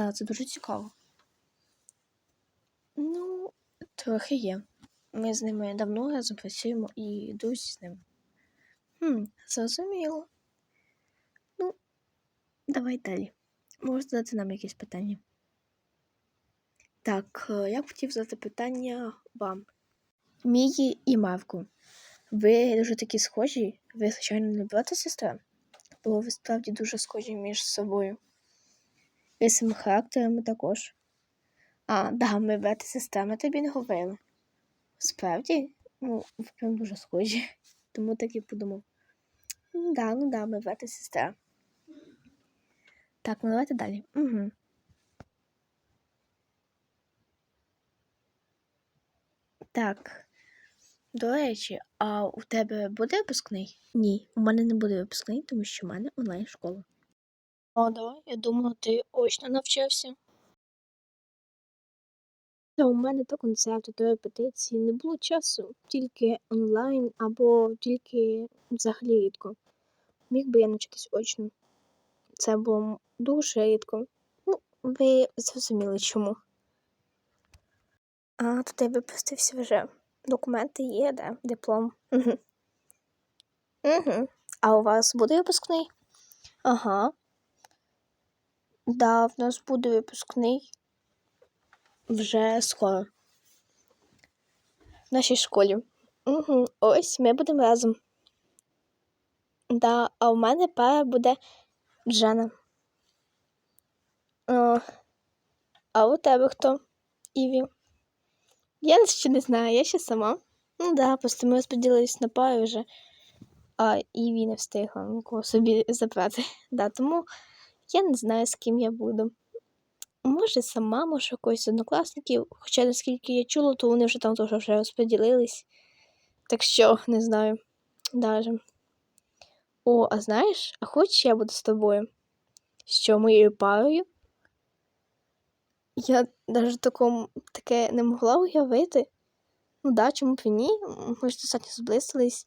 Да, це дуже цікаво. Ну, трохи є. Ми з ними давно разом працюємо і друзі з ним. Хм, зрозуміло. Ну, давай далі. Можеш задати нам якісь питання. Так, е, я б хотів задати питання вам. Мії і Марку. Ви дуже такі схожі. Ви, звичайно, не брат і сестра, бо ви справді дуже схожі між собою. Своїми характерами також. А, да, ми брат і сестра, ми тобі не говорили. Справді? Ну, ви прям дуже схожі. Тому так і подумав. Ну да, ну да, ми і сестра. Так, ну давайте далі. Угу. Так. До речі, а у тебе буде випускний? Ні, у мене не буде випускний, тому що в мене онлайн Да, я думала, ти очно навчався. Та у мене то концерти, то репетиції не було часу, тільки онлайн або тільки взагалі рідко. Міг би я навчитись очно. Це було дуже рідко. Ну, ви зрозуміли чому. А, то ти випустився вже. Документи є, да, диплом. Угу. Угу. А у вас буде випускний? Ага. Да, в нас буде випускний вже скоро. В нашій школі. Угу. Ось ми будемо разом. Да, а у мене пара буде Джена. О, а у тебе хто? Іві? Я ще не знаю, я ще сама. Ну да, просто ми розподілились на пари вже, а Іві не встигла нікого собі забрати. Да, тому я не знаю, з ким я буду. Може, сама, може, когось з однокласників. Хоча, наскільки я чула, то вони вже там теж вже розподілились. Так що, не знаю. Даже. О, а знаєш, а хоч я буду з тобою? Що моєю парою? Я навіть такому таке не могла уявити. Ну да, чому б і ні? Ми ж достатньо зблизились.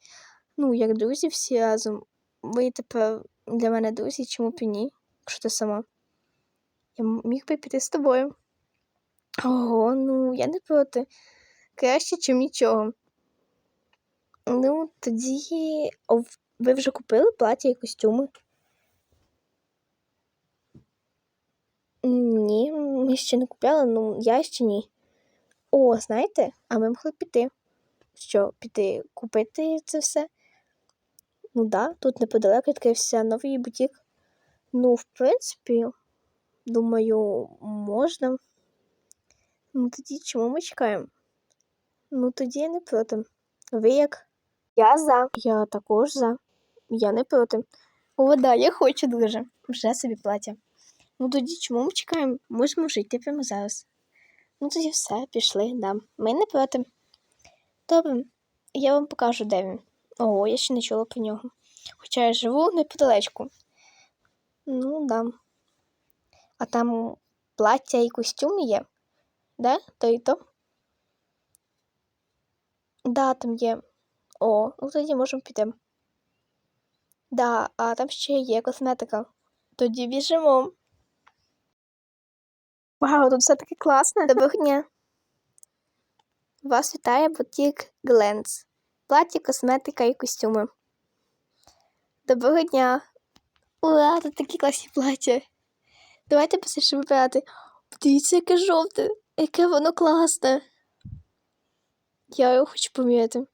Ну, як друзі всі разом. Ви тепер для мене друзі, чому б і ні, якщо ти сама. Я міг би піти з тобою. Ого, ну я не проти. Краще, чим нічого. Ну, тоді О, ви вже купили плаття і костюми? Ні, ми ще не купляли, ну я ще ні. О, знаєте, а ми могли піти. Що, піти купити це все? Ну да, тут неподалеку відкрився новий бутік. Ну, в принципі, думаю, можна. Ну тоді чому ми чекаємо? Ну тоді я не проти. Ви як? Я за. Я також за. Я не проти. О, да, я хочу дуже. Вже собі плаття. Ну тоді чому ми чекаємо? Можемо вже йти прямо зараз. Ну тоді все, пішли, да. Ми не проти. Добре, я вам покажу, де він. Ого, я ще не чула про нього. Хоча я живу неподалечку. Ну, да. А там плаття і костюм є. Да? То і то? Да, там є. О, ну тоді можемо піти. Да, а там ще є косметика. Тоді біжимо. Вау, тут все таки класно. Доброго дня. Вас вітає бутік Гленц. Платі, косметика і костюми. Доброго дня. Ура, тут такі класні плаття. Давайте посише вибирати. Дивіться, яке жовте, яке воно класне. Я його хочу поміряти.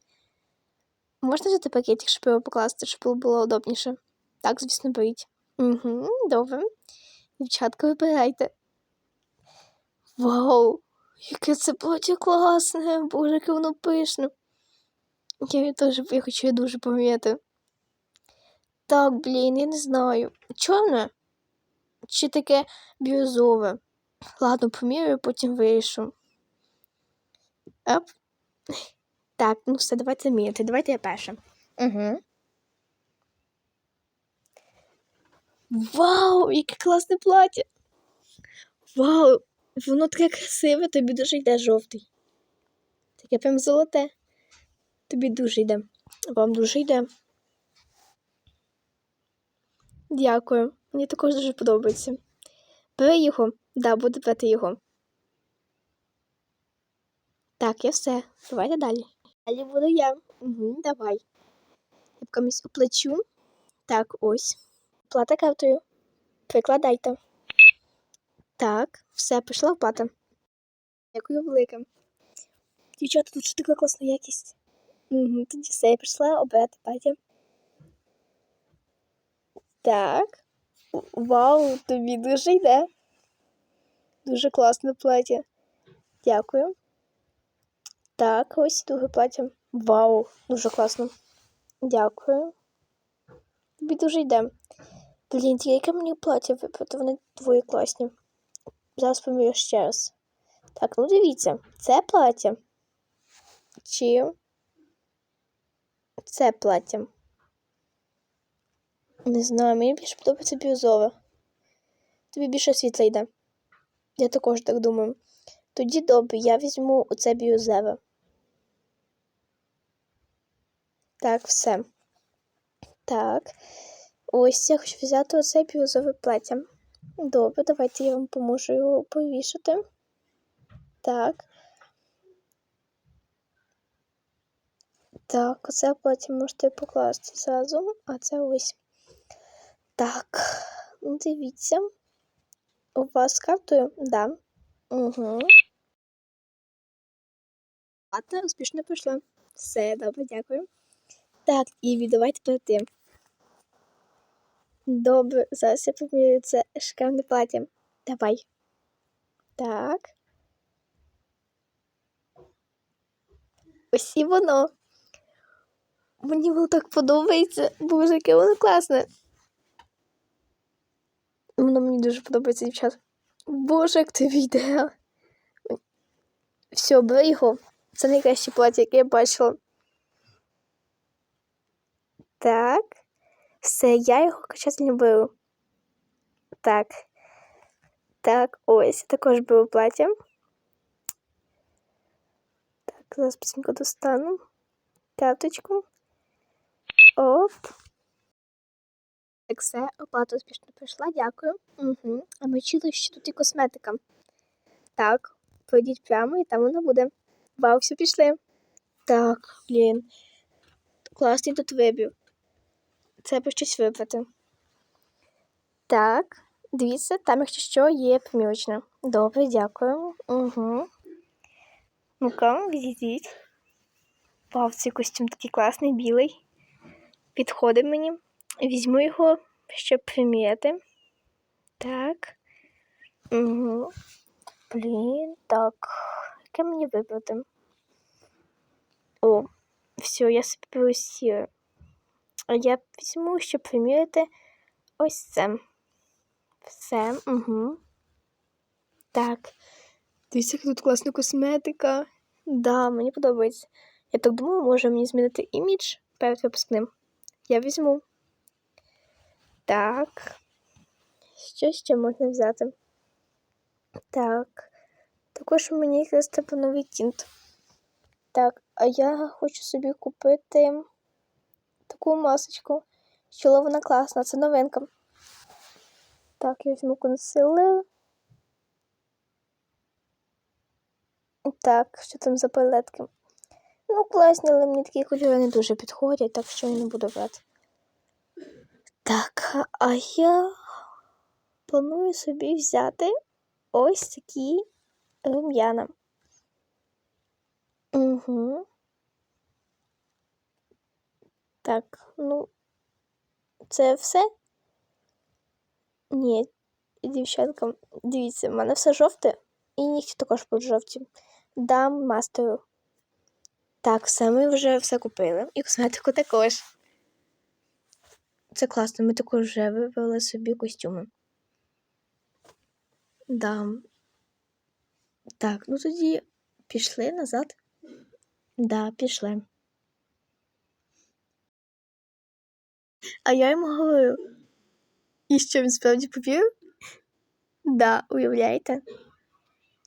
Можна взяти пакетик, щоб його покласти, щоб було удобніше? Так, звісно, беріть. Угу, добре. Дівчатка, вибирайте. Вау! Яке це плаття класне! Боже, яке воно пишне. Я його теж я хочу його дуже поміряти. Так, блін, я не знаю. Чорне? Чи таке бірюзове? Ладно, поміряю, потім вирішу. Оп. Так, ну все, давайте міряти. Давайте я перша. Угу. Вау, яке класне плаття! Вау! Воно таке красиве, тобі дуже йде жовтий. Таке прям золоте. Тобі дуже йде. Вам дуже йде. Дякую. Мені також дуже подобається. Бери його. Да, буду брати його. Так, я все. Давайте далі. Далі буду я. Угу, давай. Я комусь оплачу. Так, ось. Плата картою. Прикладайте. Так, все, пішла оплата. Дякую велике. Дівчата, тут що така класна якість. Угу, тоді все, я пішла обирати плаття. Так. Вау, тобі дуже йде. Дуже класне плаття. Дякую. Так, ось друге плаття. Вау, дуже класно. Дякую. Тобі дуже йде. Блін, тільки мені плаття вибрати, вони двоє класні. Зараз помірю ще раз. Так, ну дивіться, це плаття. Чи це плаття? Не знаю, мені більше подобається бірюзове. Тобі більше світла йде. Я також так думаю. Тоді добре, я візьму оце бірюзеве. Так, все. Так. Ось я хочу взяти оце бірюзове плаття. Добре, давайте я вам поможу його повішати. Так. Так, оце плаття можете покласти зразу, а це ось. Так, ну дивіться. У вас з картою? Да. Угу. Плата успішно пройшла. Все, добре, дякую. Так, Іві, давайте перейти. Добре, зараз я поміряю це шикарне плаття. Давай. Так. Ось і воно. Мені воно так подобається. Боже, яке воно класне. Воно мені дуже подобається, дівчат. Боже, як тобі йде. Все, бери його. Це найкраще плаття, яке я бачила. Так. Все, я його качати не беру. Так. Так, ось, я також беру плаття. Так, зараз пацанку достану. Карточку. Оп. Так, все, оплата успішно пройшла, дякую. Угу. А ми чули, що тут і косметика. Так, пройдіть прямо і там вона буде. Вау, все пішли. Так, блін. Класний тут вибір. Треба щось вибрати. Так, дивіться, там, якщо що, є помірочна. Добре, дякую. Угу. Ну-ка, відійдіть. Вау, цей костюм такий класний, білий. Підходить мені. Візьму його, щоб приміряти. Так. Угу. Блін, так. Яке мені вибрати? О, все, я собі беру. А я візьму, щоб приміряти ось це. Все, угу. Так. Дивіться, яка тут класна косметика. Да, мені подобається. Я так думаю, може мені змінити імідж перед випускним. Я візьму. Так. Що ще можна взяти? Так. Також мені якраз треба новий тінт. Так, а я хочу собі купити таку масочку. Що вона класна, це новинка. Так, я візьму консилер. Так, що там за палетки? Ну, класні, але мені такі кольори не дуже підходять, так що я не буду брати. Так, а я планую собі взяти ось такі рум'яна. Угу. Так, ну, це все? Ні, дівчатка, дивіться, в мене все жовте, і нігті також будуть жовті. Дам мастеру. Так, все, ми вже все купили. І косметику також. Це класно, ми також вже вибрали собі костюми. Да. Так, ну тоді пішли назад. Да, пішли. А я йому говорю. І що він справді повірив? Да, уявляєте?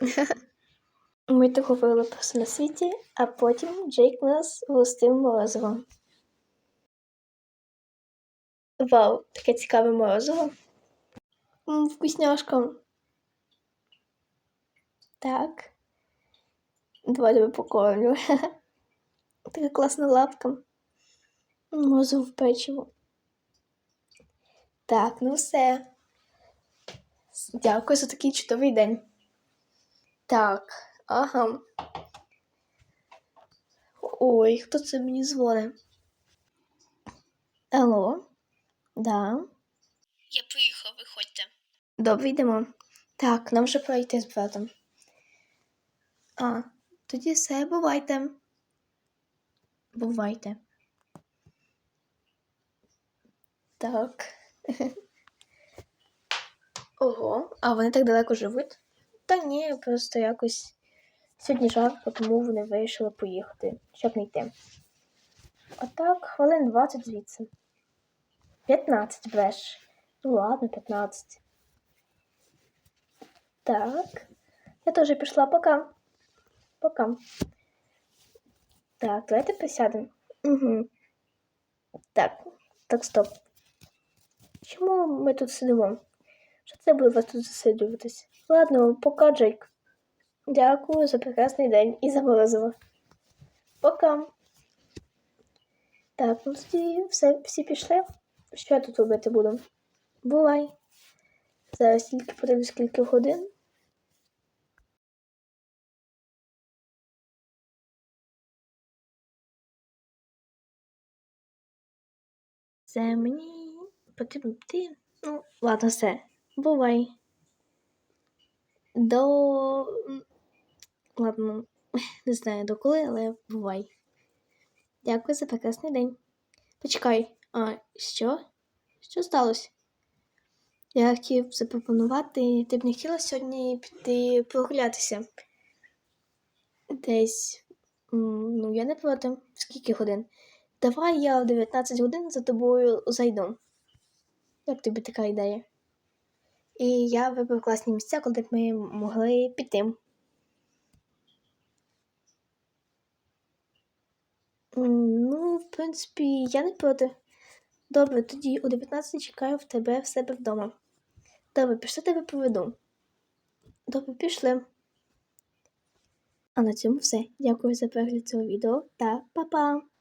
Ми так говорили про все на світі, а потім Джейк нас гостив морозивом. Вау, таке цікаве морозиво. М, Вкусняшка. Так. Давай тебе покормлю. Така класна лапка. Морозиво в печиво. Так, ну все. Дякую за такий чудовий день. Так, ага. Ой, хто це мені дзвонить? Алло? Да. Я приїхав, виходьте. Добре, йдемо. Так, нам вже пора йти з братом. А, тоді все, бувайте. Бувайте. Так. Ого, а вони так далеко живуть? Та ні, просто якось сьогодні жарко, тому вони вирішили поїхати, щоб не йти. А так, хвилин 20 звідси. 15 бреш. Ну ладно, 15. Так. Я теж пішла, пока. Пока. Так, давайте присядемо. Угу. Так, так, стоп. Чому ми тут сидимо? Що це буде вас тут засиджуватись? Ладно, пока, Джейк. Дякую за прекрасний день і за морозиво. Пока. Так, ну тоді все, всі пішли. Що тут робити буду? Бувай. Зараз тільки подивлюсь скільки годин. Це мені потрібно піти. Ну, ладно, все. Бувай. До. Ладно, не знаю до коли, але бувай. Дякую за прекрасний день. Почекай, а що? Що сталося? Я хотів запропонувати, ти б не хотіла сьогодні піти прогулятися. Десь, ну, я не проти. Скільки годин? Давай я в 19 годин за тобою зайду. Як тобі така ідея? І я вибрав класні місця, куди б ми могли піти. Ну, в принципі, я не проти. Добре, тоді о 19 чекаю в тебе в себе вдома. Добре, пішли тебе поведу. Добре, пішли. А на цьому все. Дякую за перегляд цього відео та па-па!